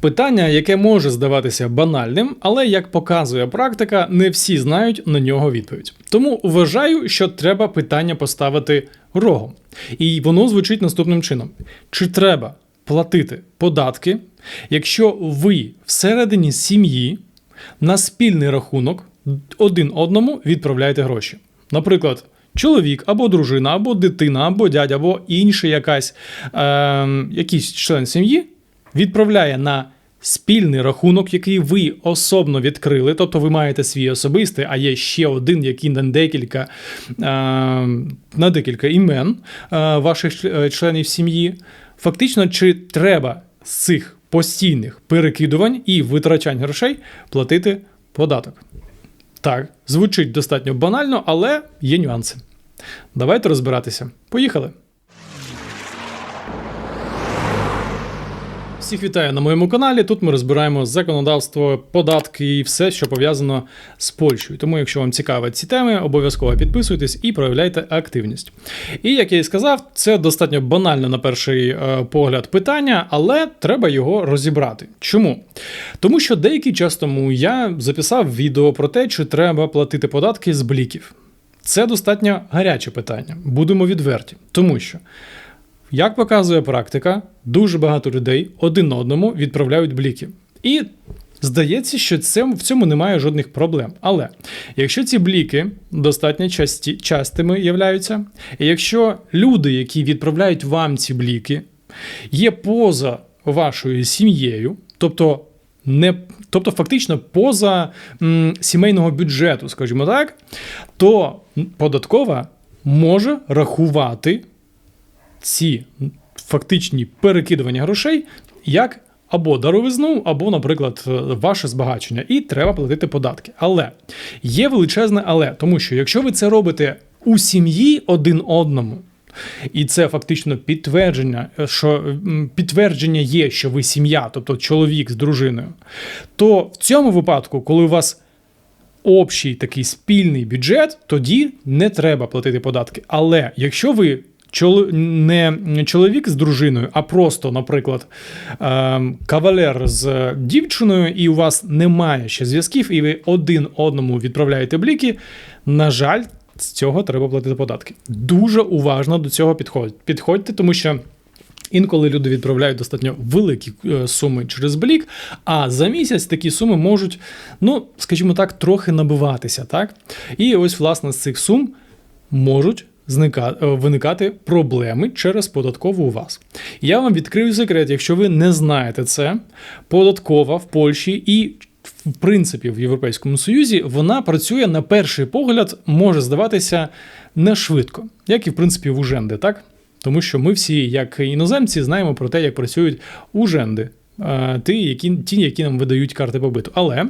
Питання, яке може здаватися банальним, але як показує практика, не всі знають на нього відповідь. Тому вважаю, що треба питання поставити рогом. І воно звучить наступним чином: чи треба платити податки, якщо ви всередині сім'ї на спільний рахунок один одному відправляєте гроші? Наприклад. Чоловік або дружина, або дитина, або дядя, або інший якась, е, якийсь член сім'ї відправляє на спільний рахунок, який ви особно відкрили, тобто ви маєте свій особистий, а є ще один, який на декілька, е, на декілька імен е, ваших членів сім'ї. Фактично, чи треба з цих постійних перекидувань і витрачань грошей платити податок? Так, звучить достатньо банально, але є нюанси. Давайте розбиратися. Поїхали. Всіх вітаю на моєму каналі. Тут ми розбираємо законодавство, податки і все, що пов'язано з Польщею. Тому, якщо вам цікаві ці теми, обов'язково підписуйтесь і проявляйте активність. І як я і сказав, це достатньо банально на перший е, погляд питання, але треба його розібрати. Чому? Тому що деякий час тому я записав відео про те, чи треба платити податки з бліків. Це достатньо гаряче питання, будемо відверті, тому що. Як показує практика, дуже багато людей один одному відправляють бліки. І здається, що це, в цьому немає жодних проблем. Але якщо ці бліки достатньо часті, частими являються, і якщо люди, які відправляють вам ці бліки, є поза вашою сім'єю, тобто не, тобто фактично поза м, сімейного бюджету, скажімо так, то податкова може рахувати ці фактичні перекидування грошей як або даровизну, або, наприклад, е, ваше збагачення, і треба платити податки. Але є величезне але, тому що якщо ви це робите у сім'ї один одному. І це фактично підтвердження, е, що підтвердження є, що ви сім'я, тобто чоловік з дружиною. То в цьому випадку, коли у вас общий такий спільний бюджет, тоді не треба платити податки. Але якщо ви не чоловік з дружиною, а просто, наприклад, ем, кавалер з дівчиною, і у вас немає ще зв'язків, і ви один одному відправляєте бліки, на жаль, з цього треба платити податки. Дуже уважно до цього підходь- підходьте, тому що. Інколи люди відправляють достатньо великі е, суми через блік, а за місяць такі суми можуть, ну, скажімо так, трохи набиватися. Так? І ось, власне, з цих сум можуть виникати проблеми через податкову у вас. Я вам відкрию секрет, якщо ви не знаєте це, податкова в Польщі і. В принципі, в Європейському Союзі вона працює на перший погляд, може здаватися не швидко, як і в принципі в Уженди, так? Тому що ми всі, як іноземці, знаємо про те, як працюють уженди, е, ті, які, ті, які нам видають карти побиту. Але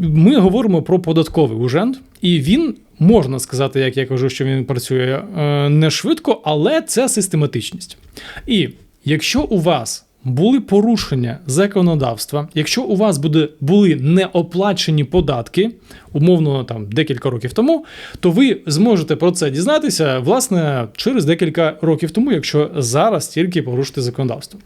ми говоримо про податковий ужент, і він можна сказати, як я кажу, що він працює е, не швидко, але це систематичність. І якщо у вас були порушення законодавства, якщо у вас буде, були неоплачені податки, умовно там декілька років тому, то ви зможете про це дізнатися власне через декілька років тому, якщо зараз тільки порушити законодавство.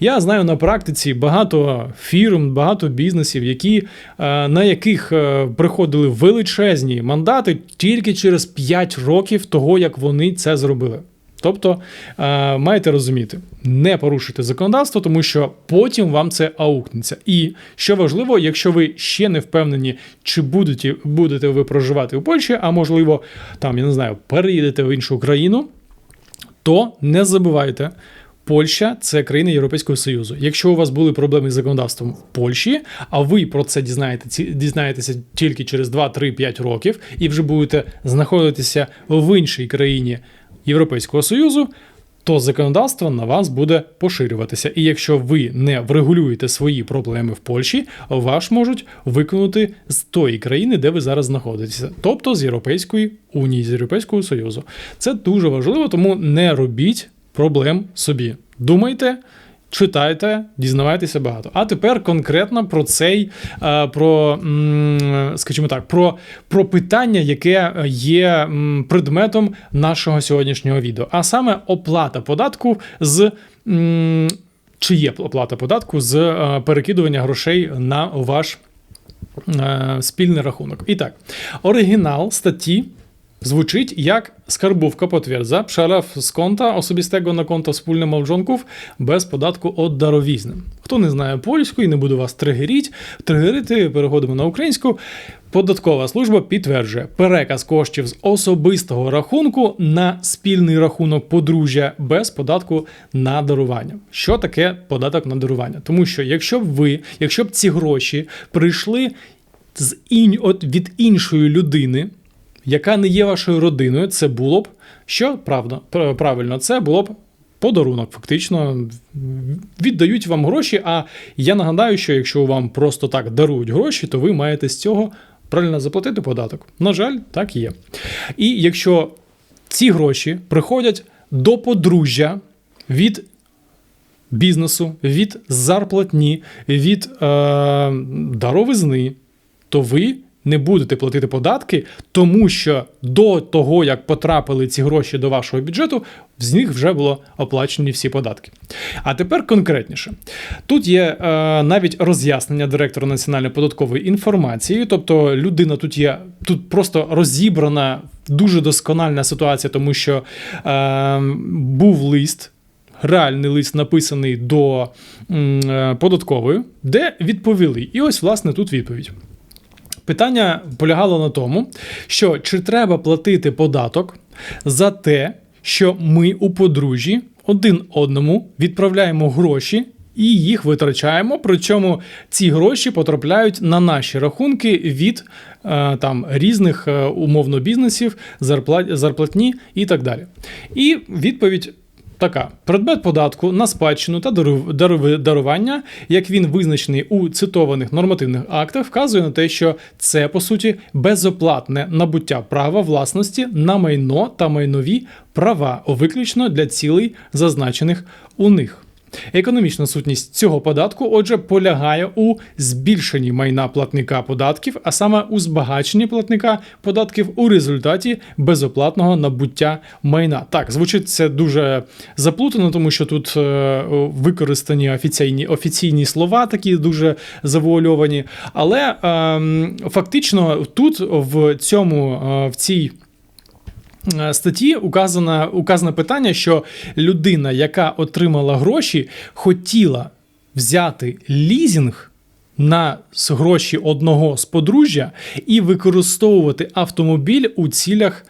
Я знаю на практиці багато фірм, багато бізнесів, які, е, на яких е, приходили величезні мандати тільки через 5 років того, як вони це зробили. Тобто е, маєте розуміти, не порушуйте законодавство, тому що потім вам це аукнеться. І що важливо, якщо ви ще не впевнені, чи будете, будете ви проживати у Польщі, а можливо, там я не знаю, переїдете в іншу країну, то не забувайте. Польща це країна Європейського Союзу. Якщо у вас були проблеми з законодавством в Польщі, а ви про це дізнаєтеся, дізнаєтеся тільки через 2-3-5 років і вже будете знаходитися в іншій країні Європейського Союзу, то законодавство на вас буде поширюватися. І якщо ви не врегулюєте свої проблеми в Польщі, вас можуть виконати з тої країни, де ви зараз знаходитеся, тобто з Європейської Унії, з Європейського Союзу. Це дуже важливо, тому не робіть проблем собі. Думайте. Читайте, дізнавайтеся багато. А тепер конкретно про цей, е, про, скажімо так, про, про питання, яке є предметом нашого сьогоднішнього відео, а саме оплата податку з чи є оплата податку з е, перекидування грошей на ваш е, спільний рахунок. І так, оригінал статті звучить як skarbówka potwierdza przelew z konta osobistego na konto wspólne małżonków без податку od даровізни. Хто не знає польську і не буду вас тригеріть, тригерити, переходимо на українську. Податкова служба підтверджує переказ коштів з особистого рахунку на спільний рахунок подружжя без податку на дарування. Що таке податок на дарування? Тому що якщо б ви, якщо б ці гроші прийшли з ін... від іншої людини, яка не є вашою родиною, це було б що правда, правильно, це було б подарунок. Фактично віддають вам гроші. А я нагадаю, що якщо вам просто так дарують гроші, то ви маєте з цього правильно заплатити податок. На жаль, так є. І якщо ці гроші приходять до подружжя від бізнесу, від зарплатні, від е, даровизни, то ви не будете платити податки, тому що до того, як потрапили ці гроші до вашого бюджету, з них вже було оплачені всі податки. А тепер конкретніше. Тут є е, навіть роз'яснення директора національної податкової інформації, тобто людина тут є тут просто розібрана дуже доскональна ситуація, тому що е, був лист реальний лист написаний до е, податкової, де відповіли. І ось, власне, тут відповідь. Питання полягало на тому, що чи треба платити податок за те, що ми у подружжі один одному відправляємо гроші і їх витрачаємо. Причому ці гроші потрапляють на наші рахунки від е, там різних е, умовно бізнесів, зарплат, зарплатні і так далі. І відповідь така: предмет податку на спадщину та дару- дару- дарування, як він визначений у цитованих нормативних актах, вказує на те, що це по суті безоплатне набуття права власності на майно та майнові права, виключно для цілей, зазначених у них. Економічна сутність цього податку, отже, полягає у збільшенні майна платника податків, а саме у збагаченні платника податків у результаті безоплатного набуття майна. Так, звучить це дуже заплутано, тому що тут е, використані офіційні, офіційні слова, такі дуже завуальовані. Але ем, фактично тут в цьому е, в цій статті указано, указано питання, що людина, яка отримала гроші, хотіла взяти лізінг на гроші одного з подружжя і використовувати автомобіль у цілях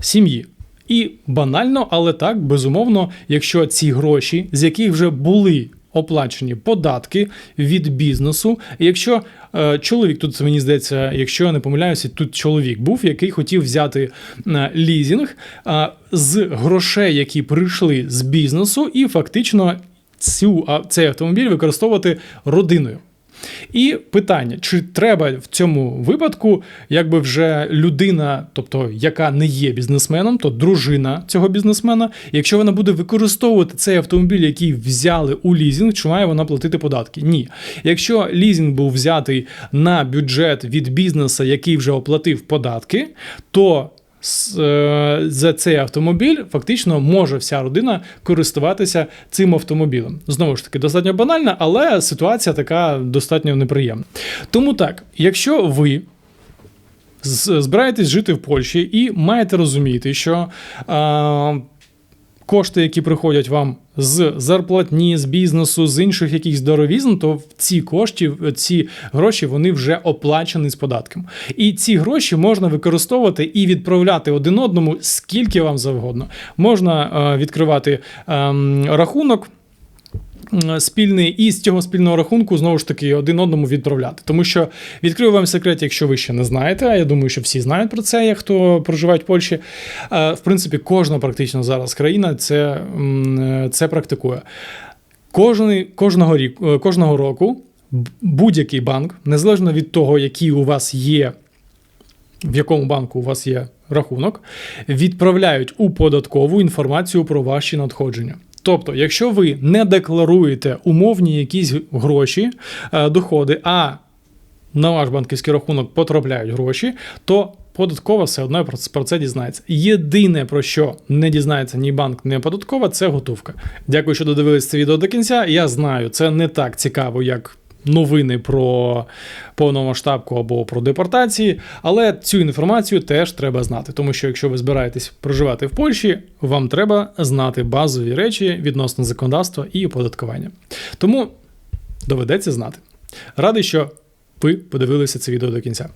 сім'ї. І банально, але так, безумовно, якщо ці гроші, з яких вже були оплачені податки від бізнесу, якщо е, чоловік, тут мені здається, якщо я не помиляюся, тут чоловік був, який хотів взяти е, лізінг е, з грошей, які прийшли з бізнесу, і фактично цю, цей автомобіль використовувати родиною. І питання: чи треба в цьому випадку, якби вже людина, тобто яка не є бізнесменом, то дружина цього бізнесмена, якщо вона буде використовувати цей автомобіль, який взяли у лізінг, чи має вона платити податки? Ні. Якщо лізінг був взятий на бюджет від бізнесу, який вже оплатив податки, то за цей автомобіль фактично може вся родина користуватися цим автомобілем. Знову ж таки, достатньо банальна, але ситуація така достатньо неприємна. Тому так, якщо ви збираєтесь жити в Польщі і маєте розуміти, що е, кошти, які приходять вам з зарплатні, з бізнесу, з інших якихось дороговізн, то ці кошти, ці гроші вони вже оплачені з податком. І ці гроші можна використовувати і відправляти один одному скільки вам завгодно. Можна е, відкривати ем, рахунок. Спільний і з цього спільного рахунку знову ж таки один одному відправляти. Тому що відкрию вам секрет, якщо ви ще не знаєте, а я думаю, що всі знають про це, як хто проживає в Польщі. Е, В принципі, кожна практично зараз країна це, е, це практикує. Кожний, кожного, рік, е, кожного року будь-який банк, незалежно від того, який у вас є, в якому банку у вас є рахунок, відправляють у податкову інформацію про ваші надходження. Тобто, якщо ви не декларуєте умовні якісь гроші, е, доходи, а на ваш банківський рахунок потрапляють гроші, то податкова все одно про це- дізнається. Єдине про що не дізнається ні банк, ні податкова, це готовка. Дякую, що додивились це відео до кінця. Я знаю, це не так цікаво, як новини про повномасштабку або про депортації, але цю інформацію теж треба знати, тому що якщо ви збираєтесь проживати в Польщі, вам треба знати базові речі відносно законодавства і оподаткування. Тому доведеться знати. Радий, що ви подивилися це відео до кінця.